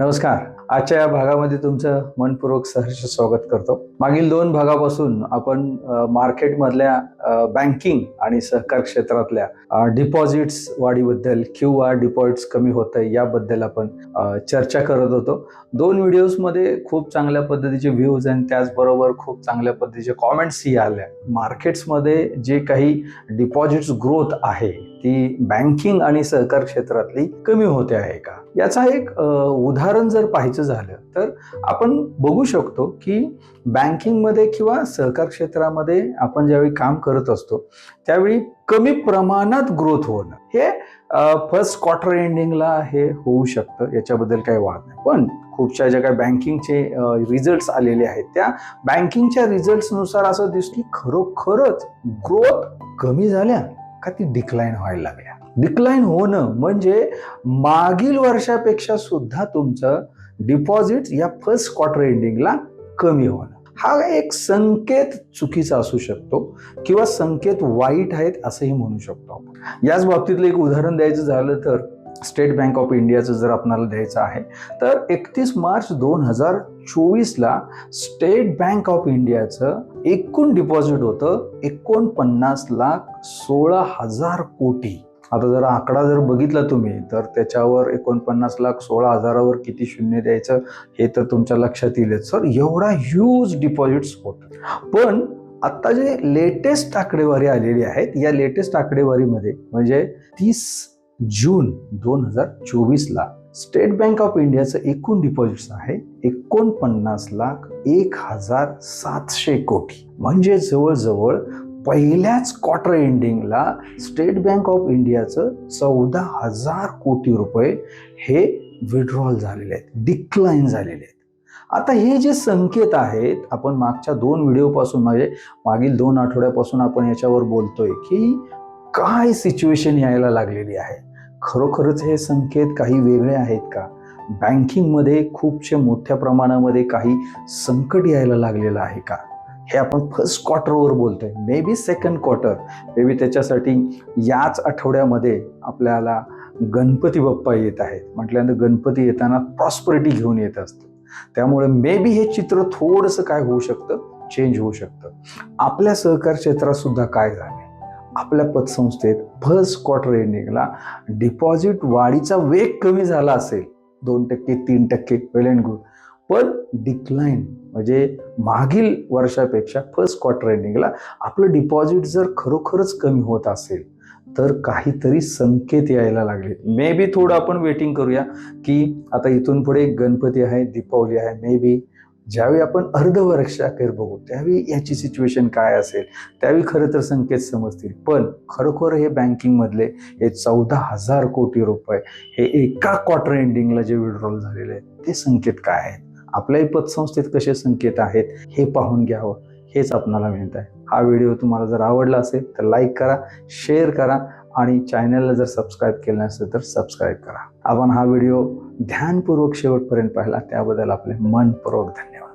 नमस्कार आजच्या या भागामध्ये तुमचं मनपूर्वक सहर्ष स्वागत करतो. मागील दोन भागापासून आपण मार्केटमधल्या बँकिंग आणि सहकार क्षेत्रातल्या डिपॉझिट्स वाढीबद्दल किंवा डिपॉझिट्स कमी होत आहे याबद्दल आपण चर्चा करत होतो. दोन व्हिडिओजमध्ये खूप चांगल्या पद्धतीचे व्ह्यूज आणि त्याचबरोबर खूप चांगल्या पद्धतीचे कॉमेंट्सही आल्या. मार्केट्समध्ये जे काही डिपॉझिट्स ग्रोथ आहे ती बँकिंग आणि सहकार क्षेत्रातली कमी होते आहे का? याचा एक उदाहरण जर पाहायचं झालं तर आपण बघू शकतो की बँकिंगमध्ये किंवा सहकार क्षेत्रामध्ये आपण ज्यावेळी काम करत असतो त्यावेळी कमी प्रमाणात ग्रोथ होणं. हे फर्स्ट क्वार्टर एंडिंगला हे होऊ शकतं याच्याबद्दल काही वाद नाही. पण खूपशा ज्या काही बँकिंगचे रिझल्ट्स आलेले आहेत त्या बँकिंगच्या रिझल्ट्सनुसार असं दिसतं की खरोखरच ग्रोथ कमी झाल्या का ती डिक्लाईन व्हायला लागल्या? डिक्लाईन होणं म्हणजे मागील वर्षापेक्षा सुद्धा तुमचं डिपॉझिट या फर्स्ट क्वार्टर एंडिंगला कमी होणं. हा एक संकेत चुकीचा असू शकतो किंवा संकेत वाईट आहेत असंही म्हणू शकतो आपण. याच बाबतीतलं एक उदाहरण द्यायचं झालं तर स्टेट बँक ऑफ इंडियाचं जर आपल्याला द्यायचं आहे तर एकतीस मार्च दोन हजार चोवीसला स्टेट बँक ऑफ इंडियाचं एकूण डिपॉझिट होतं एकोणपन्नास लाख सोळा हजार कोटी. आता जर आकडा जर बघितला तुम्ही तर त्याच्यावर एकोणपन्नास लाख सोळा हजारावर किती शून्य द्यायचं हे तर तुमच्या लक्षात येईलच. सर एवढा ह्यूज डिपॉझिट्स होत. पण आता जे लेटेस्ट आकडेवारी आलेली आहेत या लेटेस्ट आकडेवारीमध्ये म्हणजे तीस जून दोन हजार चोवीसला स्टेट बँक ऑफ इंडियाचं एकूण डिपॉझिट्स आहे एकोणपन्नास लाख एक हजार सातशे कोटी. म्हणजे जवळजवळ पहिल्याच क्वार्टर एंडिंगला स्टेट बँक ऑफ इंडियाचं चौदा हजार कोटी रुपये हे विड्रॉल झालेले आहेत डिक्लाईन झालेले आहेत. आता हे जे संकेत आहेत आपण मागच्या दोन व्हिडिओपासून म्हणजे मागील दोन आठवड्यापासून आपण याच्यावर बोलतोय की काय सिच्युएशन यायला लागलेली आहे? खरोखरच हे संकेत काही वेगळे आहेत का? बँकिंगमध्ये खूपशे मोठ्या प्रमाणामध्ये काही संकट यायला लागलेलं आहे का? हे आपण फर्स्ट क्वार्टरवर बोलतोय. May be second quarter may be त्याच्यासाठी याच आठवड्यामध्ये आपल्याला गणपती बाप्पा येत आहेत. म्हटल्यानंतर गणपती येताना प्रॉस्परिटी घेऊन येत असतं. त्यामुळे मे बी हे चित्र थोडंसं काय होऊ शकतं? चेंज होऊ शकतं. आपल्या सहकार क्षेत्रात सुद्धा काय झाले आपल्या पतसंस्थेत फर्स्ट क्वार्टर एंडिंगला डिपॉझिट वाढीचा वेग कमी झाला असेल. दोन टक्के तीन टक्के वेल अँड गुड पण डिक्लाईन म्हणजे मागील वर्षापेक्षा फर्स्ट क्वार्टर एंडिंगला आपलं डिपॉझिट जर खरोखरच कमी होत असेल तर काहीतरी संकेत यायला लागले. मे बी थोडं आपण वेटिंग करूया की आता इथून पुढे गणपती आहे दीपावली आहे मे बी ज्यावेळी आपण अर्धवर्षाखेर बघू त्यावेळी याची सिच्युएशन काय असेल त्यावेळी खरं तर संकेत समजतील. पण खरोखर हे बँकिंगमधले हे चौदा हजार कोटी रुपये हे एका क्वार्टर एंडिंगला जे विड्रॉल झालेले आहेत ते संकेत काय आहेत? आपल्याही पतसंस्थेत कसे संकेत आहेत हे पाहून घ्यावं हेच आपणाला मिळत आहे. हा व्हिडिओ तुम्हाला जर आवडला असेल तर लाईक करा शेअर करा आणि चॅनलला जर सबस्क्राईब केलं नसेल तर सबस्क्राईब करा. आपण हा व्हिडिओ ध्यानपूर्वक शेवटपर्यंत पाहिला त्याबद्दल आपले मनपूर्वक धन्यवाद.